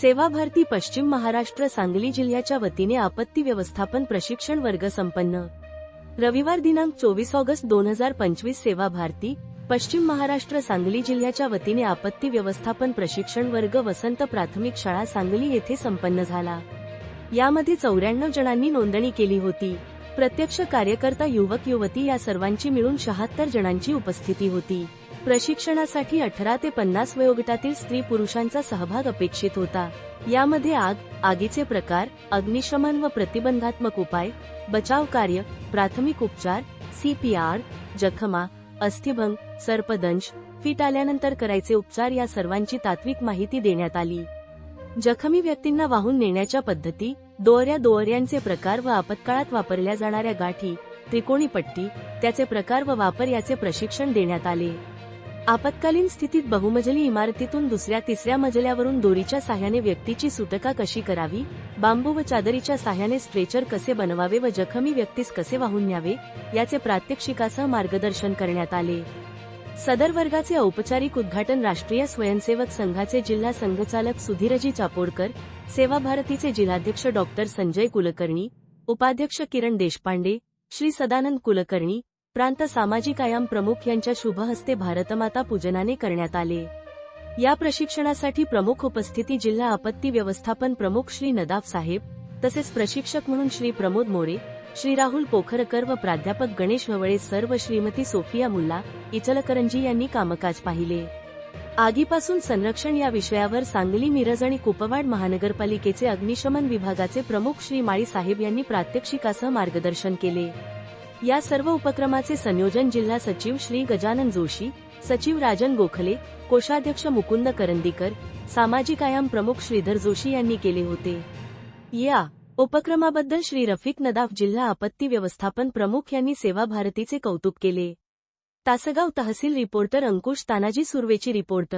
सेवा भारती पश्चिम महाराष्ट्र सांगली जिल्ह्याच्या वतीने आपत्ती व्यवस्थापन प्रशिक्षण वर्ग संपन्न. रविवार दिनांक चोवीस ऑगस्ट दोन हजार पंचवीस सेवा भारती पश्चिम महाराष्ट्र सांगली जिल्ह्याच्या वतीने आपत्ती व्यवस्थापन प्रशिक्षण वर्ग वसंत प्राथमिक शाळा सांगली येथे संपन्न झाला. यामध्ये चौऱ्याण्णव जणांनी नोंदणी केली होती. प्रत्यक्ष कार्यकर्ता युवक युवती या सर्वांची मिळून शहात्तर जणांची उपस्थिती होती. प्रशिक्षणासाठी अठरा ते पन्नास वयोगटातील स्त्री पुरुषांचा सहभाग अपेक्षित होता. यामध्ये आग आगीचे प्रकार अग्निशमन व प्रतिबंधात्मक उपाय बचाव कार्य प्राथमिक उपचार सीपीआर जखमा अस्थिभंग सर्पदंश फिट आल्यानंतर करायचे उपचार या सर्वांची तात्विक माहिती देण्यात आली. जखमी व्यक्तींना वाहून नेण्याच्या पद्धती दोऱ्या दोऱ्यांचे प्रकार व आपत्काळात वापरल्या जाणाऱ्या गाठी त्रिकोणी पट्टी त्याचे प्रकार व वापर याचे प्रशिक्षण देण्यात आले. आपत्कालीन स्थितीत बहुमजली इमारतीतून दुसऱ्या तिसऱ्या मजल्यावरून दोरीच्या साह्याने व्यक्तीची सुटका कशी करावी? बांबू व चादरीच्या साह्याने स्ट्रेचर कसे बनवावे व जखमी व्यक्तीस कसे वाहून न्यावे? याचे प्रात्यक्षिकासह मार्गदर्शन करण्यात आले. सदर वर्गाचे औपचारिक उद्घाटन राष्ट्रीय स्वयंसेवक संघाचे जिल्हा संघचालक सुधीरजी चापोडकर सेवा भारतीचे जिल्हाध्यक्ष डॉक्टर संजय कुलकर्णी उपाध्यक्ष किरण देशपांडे श्री सदानंद कुलकर्णी प्रांत सामाजिक आयाम प्रमुख यांच्या शुभहस्ते भारतमाता पूजनाने करण्यात आले. या प्रशिक्षणासाठी प्रमुख उपस्थिती जिल्हा आपत्ती व्यवस्थापन प्रमुख श्री नदाफ साहेब तसेच प्रशिक्षक म्हणून श्री प्रमोद मोरे श्री राहुल पोखरकर व प्राध्यापक गणेश हवळे सर व श्रीमती सोफिया मुल्ला इचलकरंजी यांनी कामकाज पाहिले. आगीपासून संरक्षण या विषयावर सांगली मिरज आणि कुपवाड महानगरपालिकेचे अग्निशमन विभागाचे प्रमुख श्री माळी साहेब यांनी प्रात्यक्षिकासह मार्गदर्शन केले. या सर्व उपक्रमाचे संयोजन जिल्हा सचिव श्री गजानन जोशी सचिव राजन गोखले कोषाध्यक्ष मुकुंद करंदीकर सामाजिक आयाम प्रमुख श्रीधर जोशी यांनी केले होते. या उपक्रमाबद्दल श्री रफिक नदाफ जिल्हा आपत्ती व्यवस्थापन प्रमुख यांनी सेवा भारतीचे कौतुक केले. तासगाव तहसील रिपोर्टर अंकुश तानाजी सुर्वेची रिपोर्ट.